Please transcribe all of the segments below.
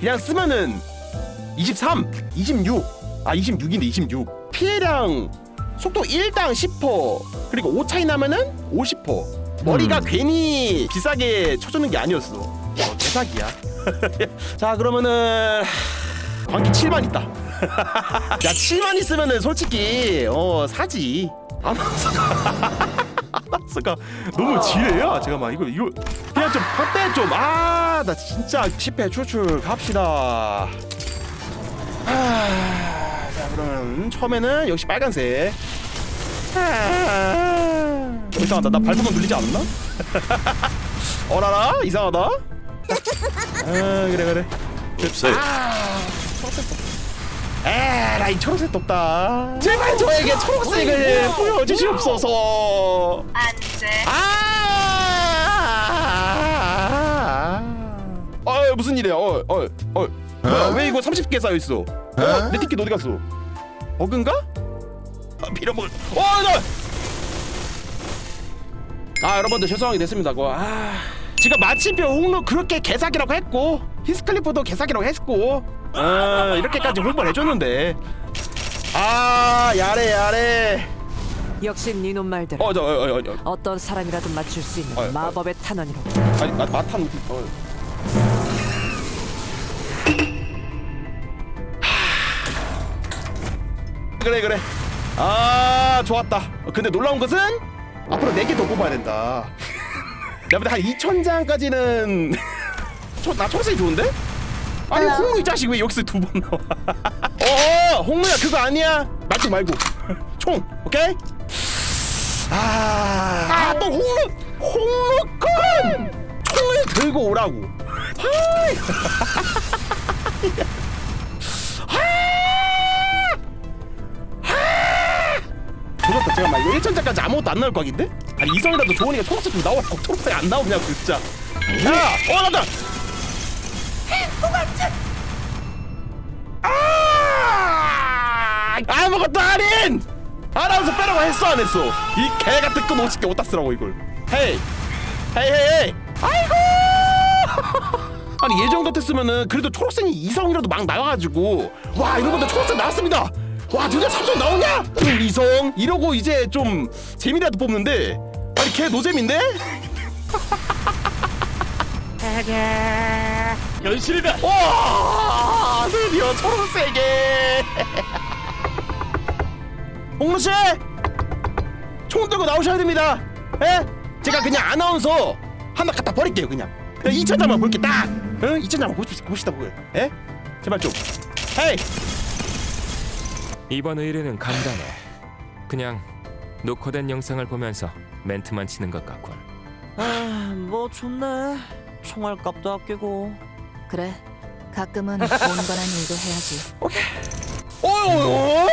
그냥 쓰면은 23, 26, 아 26인데 26 피해량 속도 1당 10% 그리고 5 차이 나면은 50% 머리가 괜히 비싸게 쳐주는 게 아니었어. 어, 개사기야. 자 그러면은 광기 7만 있다. 야 7만 있으면은 솔직히 어 사지. 아나운서 가 아나운서가 너무 지뢰야. 잠깐만 이거 이거 그냥 좀 헛대 좀아 나 진짜 10회 출출 갑시다. 아, 자 그러면 처음에는 역시 빨간색. 아, 어, 이상하다. 나 발부분 들리지 않나? 어라라? 이상하다? 아 그래 그래. 없어요. 아 초록색도 에라이 초록색도 없다 제발 저에게 초록색을 보여주시옵소서 안돼. 아 어, 무슨 일이야 어, 어, 어. 뭐야, 왜 이거 30개 쌓여 있어 어? 내 티켓 어디 갔어 버그인가? 아, 빌어먹을 어, 나! 아 여러분들 죄송하게 됐습니다 그거 아 지금 마침표 홍로 그렇게 개사기라고 했고 히스클리프도 개사기라고 했고 어 이렇게까지 홍보를 해줬는데 아 야래 야래 역시 니놈 말대로 어저 어, 어, 어, 어. 어떤 사람이라도 맞출 수 있는 어, 어. 마법의 탄원이로 아니 마, 마탄 어. 하. 그래 그래 아 좋았다 어, 근데 놀라운 것은 앞으로 4개 더 뽑아야 된다 내가 볼때 한 2000장까지는 나 초록색이 좋은데? 아니 홍루 이 자식 왜 여기서 두 번 나와 어 홍루야 그거 아니야 말지 말고 총 오케이? 아또 홍루 홍루건 총을 들고 오라고 하이. 조졌다 잠깐만 이거 1천짜까지 아무것도 안 나올 거 같은데? 아니 이성이라도 좋으니까 초록색 좀 나오라고 초록색 안 나오냐고 진짜 야! 어 나다! 아! 아무것도 아닌! 아나운서 빼라고 했어 안 했어? 이 개같은 끈 50개 어디다 쓰라고 이걸 헤이 헤이 헤이 헤이 아이고 아니 예정 같았으면은 그래도 초록색이 이성이라도 막 나와가지고 와 이러면 초록색 나왔습니다 와 드디어 삼성 나오냐? 그럼 이성 이러고 이제 좀 재미라도 뽑는데 아니 걔 노잼인데? 현실이다. 와 드디어 초록색에 홍루 씨 총 들고 나오셔야 됩니다 예? 제가 그냥 아나운서 하나 갖다 버릴게요 그냥 그냥 2천 장만 볼게 딱 응? 2천 장만 봅시다, 봅시다 보여 예? 제발 좀 헤이 이번 의뢰는 간단해. 그냥 녹화된 영상을 보면서 멘트만 치는 것 같군. 아, 뭐 좋네. 총알 값도 아끼고. 그래. 가끔은 온건한 일도 해야지. 어어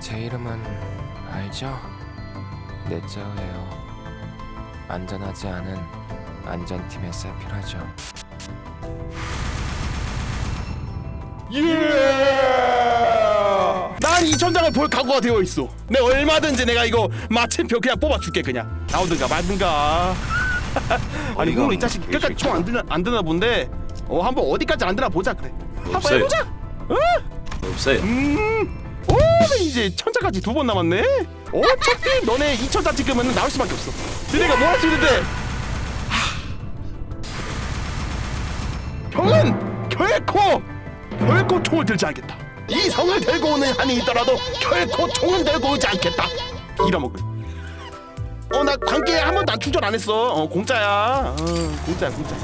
제 이름은 알죠? 넷자예요. 안전하지 않은 안전팀의 세필하죠. 예! 난 2천장을 볼 각오가 되어 있어. 내 얼마든지 내가 이거 마침표 그냥 뽑아줄게 그냥. 나오든가 말든가. 아니 어이가 이 없네, 자식 이 끝까지 새끼. 총안 드나 안 드나 본데. 어 한번 어디까지 안 드나 보자 그래. 한번 없어요. 해보자. 어? 없어요. 음. 오 이제 천자까지 두 번 남았네. 어차피 너네 2천자 찍으면 나올 수밖에 없어. 너네가 뭐 할 수 있는데? 하. 형은 결코 결코 총을 들지 않겠다. 이 성을 들고 오는 한이 있더라도 결코 총은 들고 오지 않겠다. 잃어먹을. 어나 관계 한 번도 안 충전 안 했어. 어 공짜야. 어 공짜야 공짜.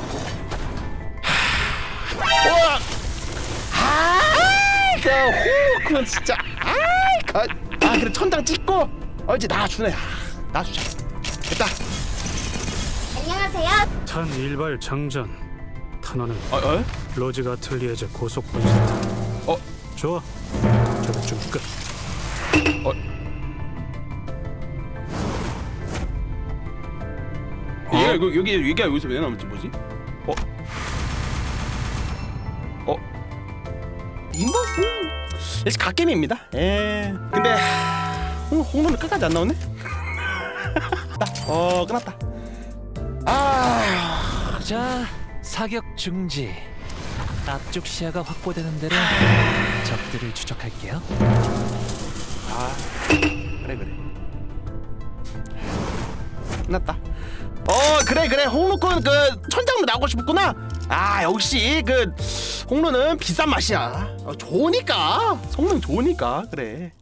하. 와. 아이 그 호, 그건 진짜 아이 그, 아 그래 천장 찍고 어 이제 나 주네 나주자 됐다 탄 일발 장전 탄원은 어 어? 로즈 가틀리에제 고속 분쇄탄 어? 좋아 저것 좀 끝. 얘가 이거 여기 얘가 여기서 왜 나왔지 뭐지? 어? 어? 인버스 역시 갓겜입니다. 예. 근데 홍, 홍로는 끝까지 안 나오네? 어 끝났다. 아. 자, 사격 중지. 앞쪽 시야가 확보되는 대로 적들을 추적할게요. 아 그래 그래. 끝났다. 어 그래 그래. 홍루권 그 천장로 나오고 싶었구나 아 역시 그 홍루는 비싼 맛이야. 어, 좋으니까. 성능 좋으니까. 그래